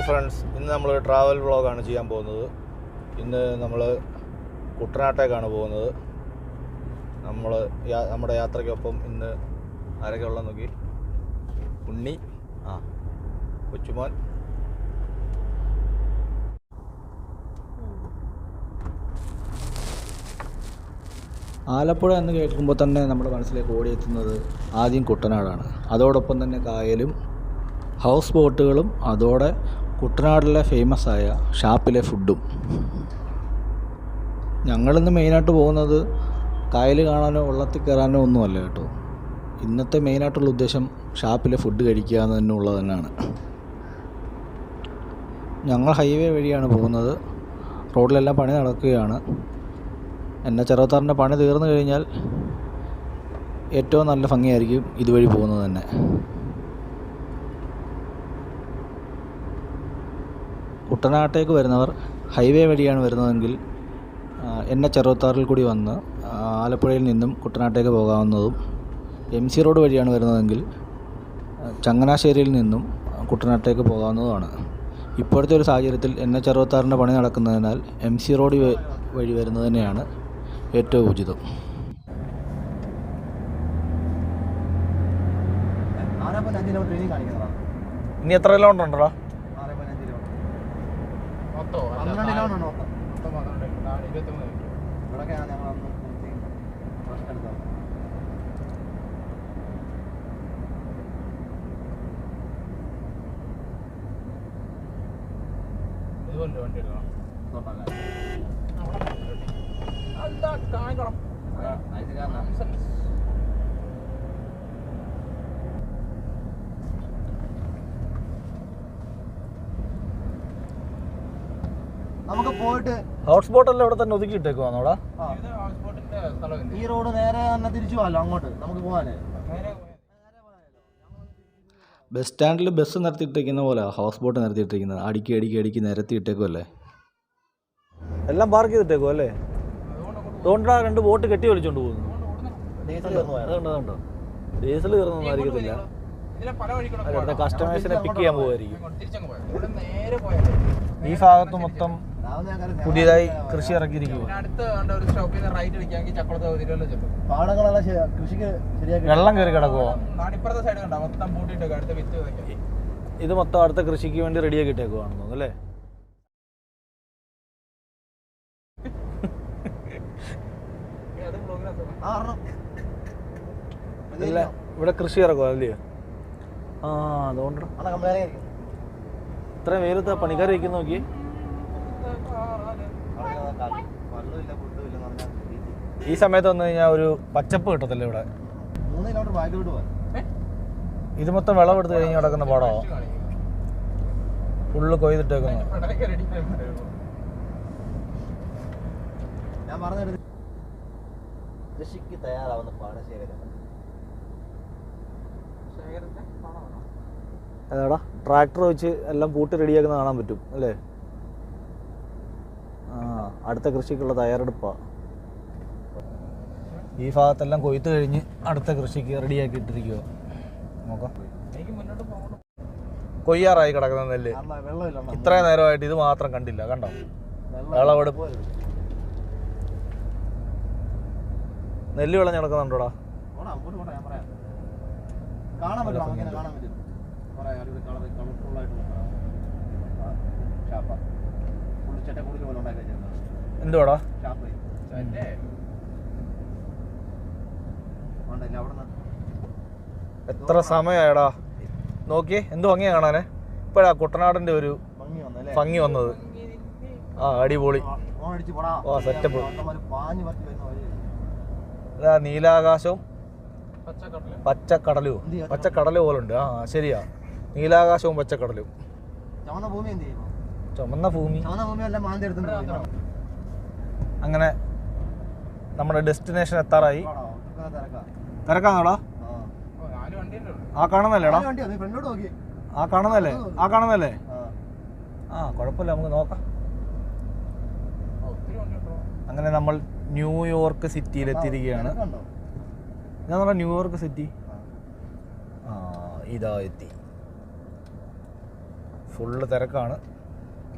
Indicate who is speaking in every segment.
Speaker 1: Hi friends ഇന്ന് നമ്മൾ travel വ്ളോഗാണ് ചെയ്യാൻ പോകുന്നത്. ഇന്ന് നമ്മൾ കുട്ടനാട്ടേക്കാണ് പോകുന്നത്. നമ്മൾ നമ്മുടെ യാത്രയ്ക്കൊപ്പം ഇന്ന് ആരൊക്കെ ഉള്ള നോക്കി. ഉണ്ണി ആ കൊച്ചുമോൻ. ആലപ്പുഴ എന്ന് കേൾക്കുമ്പോൾ തന്നെ നമ്മുടെ മനസ്സിലേക്ക് ഓടിയെത്തുന്നത് ആദ്യം കുട്ടനാടാണ്. അതോടൊപ്പം തന്നെ കായലും ഹൗസ് ബോട്ടുകളും അതോടെ കുട്ടനാടിലെ ഫേമസ് ആയ ഷാപ്പിലെ ഫുഡും. ഞങ്ങളിന്ന് മെയിനായിട്ട് പോകുന്നത് കായൽ കാണാനോ വെള്ളത്തിൽ കയറാനോ ഒന്നുമല്ല കേട്ടോ. ഇന്നത്തെ മെയിനായിട്ടുള്ള ഉദ്ദേശം ഷാപ്പിലെ ഫുഡ് കഴിക്കുക എന്ന് തന്നെ ഉള്ളത് തന്നെയാണ്. ഞങ്ങൾ ഹൈവേ വഴിയാണ് പോകുന്നത്. റോഡിലെല്ലാം പണി നടക്കുകയാണ്. എന്നെ ചെറുത്താറിന്റെ പണി തീർന്നു കഴിഞ്ഞാൽ ഏറ്റവും നല്ല ഭംഗിയായിരിക്കും ഇതുവഴി പോകുന്നത് തന്നെ. കുട്ടനാട്ടേക്ക് വരുന്നവർ ഹൈവേ വഴിയാണ് വരുന്നതെങ്കിൽ എൻ എച്ച് അറുപത്താറിൽ കൂടി വന്ന് ആലപ്പുഴയിൽ നിന്നും കുട്ടനാട്ടേക്ക് പോകാവുന്നതും എം സി റോഡ് വഴിയാണ് വരുന്നതെങ്കിൽ ചങ്ങനാശ്ശേരിയിൽ നിന്നും കുട്ടനാട്ടേക്ക് പോകാവുന്നതുമാണ്. ഇപ്പോഴത്തെ ഒരു സാഹചര്യത്തിൽ എൻ എച്ച് അറുപത്താറിന്റെ പണി നടക്കുന്നതിനാൽ എം സി റോഡ് വഴി വരുന്നത് തന്നെയാണ് ഏറ്റവും ഉചിതം.
Speaker 2: ഇനി
Speaker 1: എത്ര കിലോമീറ്റർ ഉണ്ടോ
Speaker 3: മൊത്തം
Speaker 2: പന്ത്രണ്ട് കിലോമീറ്റർ ഉണ്ട് മൊത്തം
Speaker 3: പന്ത്രണ്ട് നാല് മൂന്ന് മിനിറ്റ്
Speaker 2: ഇവിടെയൊക്കെയാണ് ഞങ്ങൾ അന്ന് ഫസ്റ്റ് എടുത്തത്.
Speaker 3: ഇതുപോലെ വണ്ടി എടുക്കണം. എന്താ കാണിക്കണം
Speaker 2: നമുക്ക് പോയിട്ട്
Speaker 1: ഹൗസ് അല്ല ഇവിടെ തന്നെ ഒതുക്കി
Speaker 3: ബോട്ടിന്റെ സ്ഥലം
Speaker 2: ഈ റോഡ് നേരെ തന്നെ തിരിച്ചു പോകാമല്ലോ അങ്ങോട്ട് നമുക്ക് പോകാനേ.
Speaker 1: ബസ് സ്റ്റാൻഡിൽ ബസ് നിർത്തിയിട്ടിരിക്കുന്ന പോലെ ഹൗസ് ബോട്ട് നിർത്തിയിട്ടിരിക്കുന്നത് അടിക്കി അടിക്കി അടിക്കി നിരത്തി ഇട്ടേക്കുമല്ലേ എല്ലാം പാർക്ക് ചെയ്തിട്ടേക്കും അല്ലേ? അതുകൊണ്ടാ രണ്ട് ബോട്ട് കെട്ടി വലിച്ചോണ്ട് പോകുന്നു
Speaker 2: ഡീസൽ.
Speaker 1: അതുകൊണ്ട് കയറുന്നൊന്നും
Speaker 3: പോകാം.
Speaker 1: കസ്റ്റമേഴ്സിനെ പിക്ക് ചെയ്യാൻ പോകുമായിരിക്കും ഈ ഭാഗത്ത് മൊത്തം പുതിയതായി
Speaker 2: നേരെ
Speaker 1: കൃഷി
Speaker 2: ഇറക്കിയിരിക്കുന്നു
Speaker 1: വെള്ളം കയറി കിടക്കുമോ
Speaker 3: നാടിപ്പുറത്തെ സൈഡ് കണ്ട? മൊത്തം പൂട്ടിയിട്ട് അടുത്ത വിത്ത് വിതയ്ക്കാം
Speaker 1: ഇത് മൊത്തം അടുത്ത കൃഷിക്ക് വേണ്ടി റെഡിയാക്കി ഇട്ടേക്കുവാണെന്ന് തോന്നുന്നു അല്ലേ. ഇല്ല ഇവിടെ കൃഷി ഇറക്കുമോ അല്ലയോ ആ അതുകൊണ്ട്. ഇത്രയും വെയിലത്ത് പണിക്കാർ വയ്ക്കുന്ന നോക്കി
Speaker 2: അവിടെ കാ- വെള്ളമില്ല ഫുഡും ഇല്ല എന്ന് പറഞ്ഞാൽ
Speaker 1: ഈ സമയത്ത് വന്നു കഴിഞ്ഞാൽ ഒരു പച്ചപ്പ് കിട്ടത്തില്ല ഇവിടെ. ഇത് മൊത്തം വിളവെടുത്ത് കഴിഞ്ഞ് കിടക്കുന്ന പാടോ. ഫുള്ള് കൊയ്തിട്ടേക്കുന്നു.
Speaker 2: ഞാൻ കൃഷിക്ക് തയ്യാറാവുന്ന പാടശേഖരം
Speaker 1: അതാടാ ട്രാക്ടർ വെച്ച് എല്ലാം പൂട്ടി റെഡിയാക്കുന്ന കാണാൻ പറ്റും അല്ലേ? അടുത്ത കൃഷിക്കുള്ള തയ്യാറെടുപ്പാണ് ഈ ഭാഗത്തെല്ലാം കൊയ്ത്ത് കഴിഞ്ഞ് അടുത്ത കൃഷിക്ക് റെഡിയാക്കി ഇട്ടിരിക്കുക നോക്കാം. കൊയ്യാറായി കിടക്കുന്ന നെല്ല്. ഇത്ര നേരമായിട്ട് ഇത് മാത്രം കണ്ടില്ല കണ്ടോ? വിളവെടുപ്പ്. നെല്ല് വിളഞ്ഞ് കിടക്കുന്നുണ്ടോടാ.
Speaker 2: കാണാൻ പറ്റും കാണാൻ പറ്റും.
Speaker 1: എന്തുവാടാ?
Speaker 3: അല്ലേ
Speaker 1: എത്ര സമയമായടാ നോക്കിയേ എന്ത് ഭംഗിയാ കാണാനേ? ഇപ്പോഴാ കുട്ടനാടിന്റെ ഒരു
Speaker 2: ഭംഗി
Speaker 1: വന്നത്. ആ അടിപൊളി.
Speaker 2: വരുന്ന വഴി
Speaker 1: നീലാകാശവും
Speaker 3: പച്ചക്കടൽ.
Speaker 1: പച്ചക്കടലും. പോലുണ്ട്. ആ ശരിയാ. നീലാകാശവും പച്ചക്കടലും.
Speaker 2: ചുമന്ന ഭൂമി
Speaker 1: ചുമന്ന ഭൂമി.
Speaker 2: ചുമന്ന ഭൂമി എല്ലാം മാന്തി എടുത്തിട്ട് പോയി.
Speaker 1: അങ്ങനെ നമ്മുടെ ഡെസ്റ്റിനേഷൻ എത്താറായി. തിരക്കാന്നോടാ?
Speaker 2: ആ.
Speaker 1: കാണുന്നല്ലേടാ ആ കാണുന്നല്ലേ ആ കാണുന്നല്ലേ
Speaker 2: ആ.
Speaker 1: കുഴപ്പമില്ല നമുക്ക് നോക്കാം. അങ്ങനെ നമ്മൾ ന്യൂയോർക്ക് സിറ്റിയിൽ എത്തിയിരിക്കുകയാണ്? ഞാൻ പറഞ്ഞ ന്യൂയോർക്ക് സിറ്റി.
Speaker 2: ആ.
Speaker 1: ആ ഇതാ എത്തി. ഫുള്ള് തിരക്കാണ്.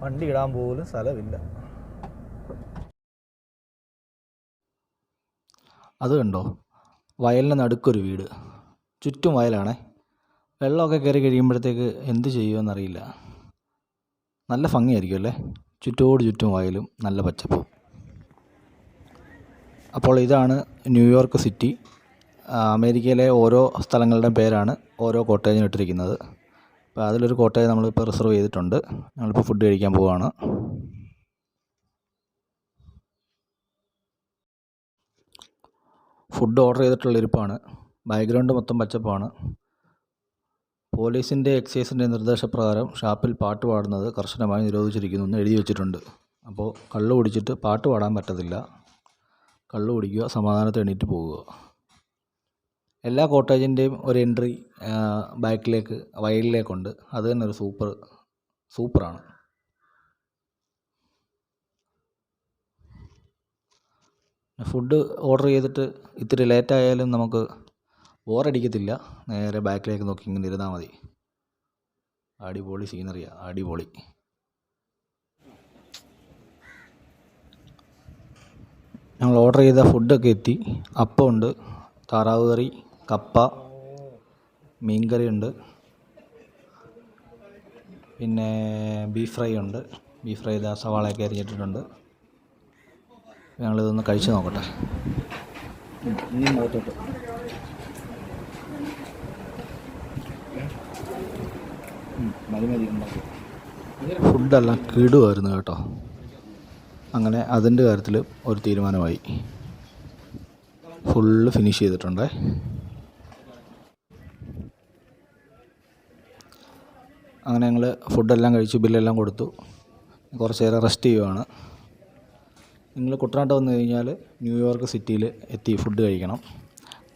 Speaker 1: വണ്ടി ഇടാൻ പോലും സ്ഥലമില്ല. അത് കണ്ടോ? വയലിന് നടുക്കൊരു വീട്. ചുറ്റും വയലാണേ. വെള്ളമൊക്കെ കയറി കഴിയുമ്പോഴത്തേക്ക് എന്ത് ചെയ്യുമെന്നറിയില്ല. നല്ല ഭംഗിയായിരിക്കും അല്ലേ? ചുറ്റോട് ചുറ്റും വയലും നല്ല പച്ചപ്പും. അപ്പോൾ ഇതാണ് ന്യൂയോർക്ക് സിറ്റി. അമേരിക്കയിലെ ഓരോ സ്ഥലങ്ങളുടെ പേരാണ് ഓരോ കോട്ടേജിന് ഇട്ടിരിക്കുന്നത്. അപ്പോൾ അതിലൊരു കോട്ടേജ് നമ്മളിപ്പോൾ റിസർവ് ചെയ്തിട്ടുണ്ട്. ഞങ്ങളിപ്പോൾ ഫുഡ് കഴിക്കാൻ പോവുകയാണ് ഫുഡ് ഓർഡർ ചെയ്തിട്ടുള്ള ഇരിപ്പാണ്. ബാക്ക്ഗ്രൗണ്ട് മൊത്തം പച്ചപ്പാണ്. പോലീസിന്റെ എക്സൈസിന്റെ നിർദ്ദേശപ്രകാരം ഷാപ്പിൽ പാട്ട് പാടുന്നത് കർശനമായി നിരോധിച്ചിരിക്കുന്നു എന്ന് എഴുതി വെച്ചിട്ടുണ്ട്. അപ്പോൾ കള്ളു കുടിച്ചിട്ട് പാട്ട് പാടാൻ പറ്റത്തില്ല. കള്ളു കുടിക്കുക സമാധാനത്തെ എണീറ്റ് പോവുക എല്ലാ കോട്ടേജിന്റെയും ഒരു എൻട്രി ബാക്കിലേക്ക് വയലിലേക്കുണ്ട്. അത് തന്നെ ഒരു സൂപ്പർ സൂപ്പറാണ്. ഫുഡ് ഓർഡർ ചെയ്തിട്ട് ഇത്തിരി ലേറ്റ് ആയാലും നമുക്ക് ബോറടിക്കത്തില്ല. നേരെ ബാക്കിലേക്ക് നോക്കി ഇങ്ങനെ ഇരുന്നാൽ മതി. അടിപൊളി സീനറിയാണ് അടിപൊളി. ഞങ്ങൾ ഓർഡർ ചെയ്ത ഫുഡൊക്കെ എത്തി. അപ്പമുണ്ട് താറാവ് കറി കപ്പ മീൻകറി ഉണ്ട്. പിന്നെ ബീഫ് ഫ്രൈ ഉണ്ട്. ബീഫ് ഫ്രൈ സവാളയൊക്കെ അരിഞ്ഞിട്ടിട്ടുണ്ട്. ഞങ്ങളിതൊന്ന് കഴിച്ചു നോക്കട്ടെ. ഇനി ഫുഡെല്ലാം കിടുമായിരുന്നു കേട്ടോ. അങ്ങനെ അതിന്റെ കാര്യത്തിൽ ഒരു തീരുമാനമായി. ഫുള്ള് ഫിനിഷ് ചെയ്തിട്ടുണ്ട്. അങ്ങനെ ഞങ്ങൾ ഫുഡെല്ലാം കഴിച്ചു ബില്ലെല്ലാം കൊടുത്തു. കുറച്ച് നേരം റെസ്റ്റ് ചെയ്യുവാണ്. നിങ്ങൾ കുട്ടനാട്ട് വന്നു കഴിഞ്ഞാൽ ന്യൂയോർക്ക് സിറ്റിയിൽ എത്തി ഫുഡ് കഴിക്കണം.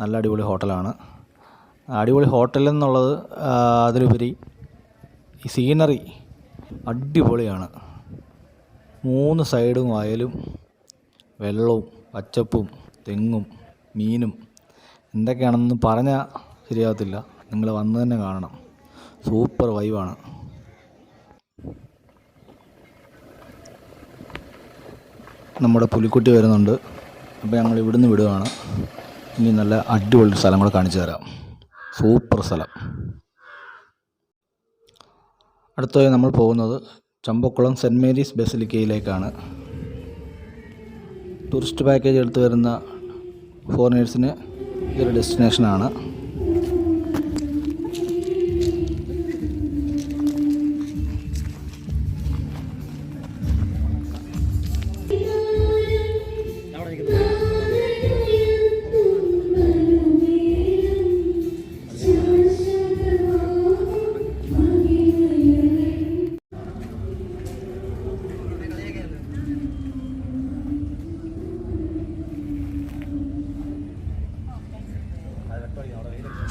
Speaker 1: നല്ല അടിപൊളി ഹോട്ടലാണ്. അടിപൊളി ഹോട്ടൽ എന്നുള്ളത് അതിലുപരി ഈ സീനറി അടിപൊളിയാണ്. മൂന്ന് സൈഡും വയലും വെള്ളവും പച്ചപ്പും തെങ്ങും മീനും എന്തൊക്കെയാണെന്ന് പറഞ്ഞാൽ ശരിയാകത്തില്ല. നിങ്ങൾ വന്ന് തന്നെ കാണണം. സൂപ്പർ വൈവാണ് നമ്മുടെ പുലിക്കുട്ടി വരുന്നുണ്ട്. അപ്പോൾ ഞങ്ങൾ ഇവിടുന്ന് വിടുകയാണ് ഇനി നല്ല അടിപൊളി സ്ഥലം കൂടെ കാണിച്ചു തരാം. സൂപ്പർ സ്ഥലം. അടുത്തതായി നമ്മൾ പോകുന്നത് ചമ്പക്കുളം സെന്റ് മേരീസ് ബസിലിക്കയിലേക്കാണ്. ടൂറിസ്റ്റ് പാക്കേജ് എടുത്ത് വരുന്ന ഫോറിനേഴ്സിന് ഇതൊരു ഡെസ്റ്റിനേഷനാണ്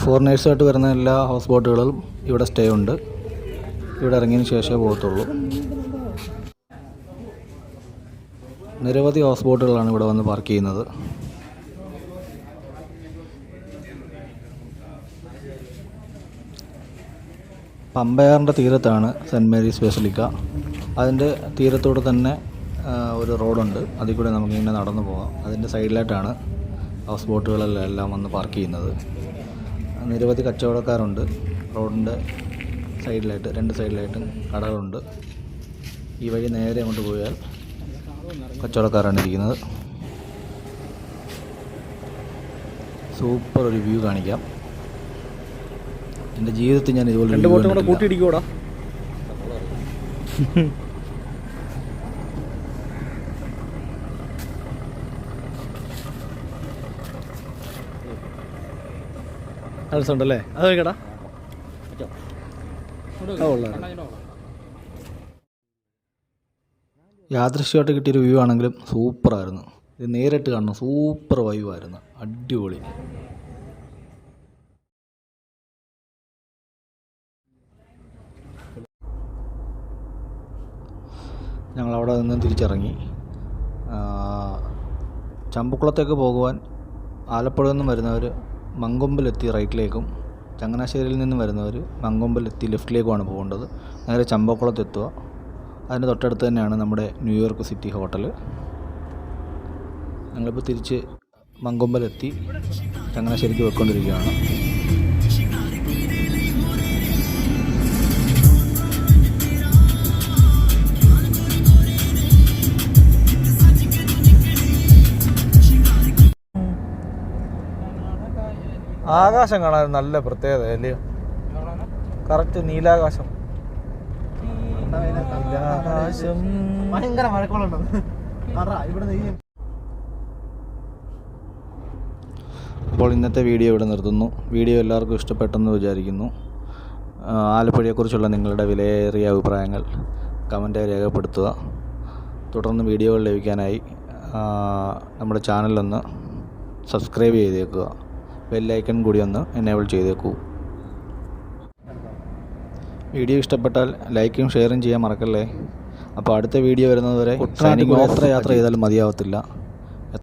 Speaker 1: ഫോറിനേഴ്സായിട്ട് വരുന്ന എല്ലാ ഹൗസ് ബോട്ടുകളും ഇവിടെ സ്റ്റേ ഉണ്ട്. ഇവിടെ ഇറങ്ങിയതിന് ശേഷമേ പോകത്തുള്ളൂ. നിരവധി ഹൗസ് ബോട്ടുകളാണ് ഇവിടെ വന്ന് പാർക്ക് ചെയ്യുന്നത്. പമ്പയാറിന്റെ തീരത്താണ് സെന്റ് മേരീസ് ബെസലിക്ക അതിന്റെ തീരത്തോട് തന്നെ ഒരു റോഡുണ്ട്. അതിൽ കൂടെ നമുക്കിങ്ങനെ നടന്നു പോകാം. അതിന്റെ സൈഡിലായിട്ടാണ് ഹൗസ് ബോട്ടുകളെല്ലാം എല്ലാം വന്ന് പാർക്ക് ചെയ്യുന്നത്. നിരവധി കച്ചവടക്കാരുണ്ട്. റോഡിന്റെ സൈഡിലായിട്ട് രണ്ട് സൈഡിലായിട്ടും കടകളുണ്ട്. ഈ വഴി നേരെ അങ്ങോട്ട് പോയാൽ കച്ചവടക്കാരാണ് ഇരിക്കുന്നത്. സൂപ്പർ ഒരു വ്യൂ കാണിക്കാം. എന്റെ ജീവിതത്തിൽ ഞാൻ ഇതുപോലെ
Speaker 2: കൂട്ടിയിടിക്കൂടാ ഉണ്ടല്ലേ അത് കേടാ
Speaker 1: യാദൃശ്യമായിട്ട് കിട്ടിയൊരു വ്യൂ ആണെങ്കിലും സൂപ്പറായിരുന്നു. ഇത് നേരിട്ട് കാണണം. സൂപ്പർ വൈവ് ആയിരുന്നു. അടിപൊളി. ഞങ്ങൾ അവിടെ നിന്ന് തിരിച്ചിറങ്ങി. ചമ്പുക്കുളത്തേക്ക് ചമ്പക്കുളത്തേക്ക് പോകുവാൻ ആലപ്പുഴ നിന്നും വരുന്നവർ മങ്കൊമ്പിലെത്തി റൈറ്റിലേക്കും ചങ്ങനാശ്ശേരിയിൽ നിന്ന് വരുന്നവർ മങ്കൊമ്പലെത്തി ലെഫ്റ്റിലേക്കുമാണ് പോകേണ്ടത്. നേരെ ചമ്പക്കുളത്ത് എത്തുക അതിന്റെ തൊട്ടടുത്ത് തന്നെയാണ് നമ്മുടെ ന്യൂയോർക്ക് സിറ്റി ഹോട്ടൽ ഞങ്ങളിപ്പോൾ തിരിച്ച് മങ്കൊമ്പലെത്തി ചങ്ങനാശ്ശേരിക്ക് പോയിക്കൊണ്ടിരിക്കുകയാണ്. ആകാശം കാണാൻ നല്ല പ്രത്യേകത അല്ലയോ കറക്റ്റ് നീലാകാശം. നീലാകാശം.
Speaker 2: ഭയങ്കര മഴക്കോളുണ്ട്? ഇവിടെ
Speaker 1: അപ്പോൾ ഇന്നത്തെ വീഡിയോ ഇവിടെ നിർത്തുന്നു. വീഡിയോ എല്ലാവർക്കും ഇഷ്ടപ്പെട്ടെന്ന് വിചാരിക്കുന്നു. ആലപ്പുഴയെക്കുറിച്ചുള്ള നിങ്ങളുടെ വിലയേറിയ അഭിപ്രായങ്ങൾ കമന്റായി രേഖപ്പെടുത്തുക. തുടർന്ന് വീഡിയോകൾ ലഭിക്കാനായി നമ്മുടെ ചാനലൊന്ന് സബ്സ്ക്രൈബ് ചെയ്തേക്കുക. ബെല്ലൈക്കൺ കൂടി ഒന്ന് എനേബിൾ ചെയ്തേക്കൂ. വീഡിയോ ഇഷ്ടപ്പെട്ടാൽ ലൈക്കും ഷെയറും ചെയ്യാൻ മറക്കല്ലേ? അപ്പോൾ അടുത്ത വീഡിയോ വരുന്നതുവരെ എത്ര യാത്ര ചെയ്താലും മതിയാവത്തില്ല.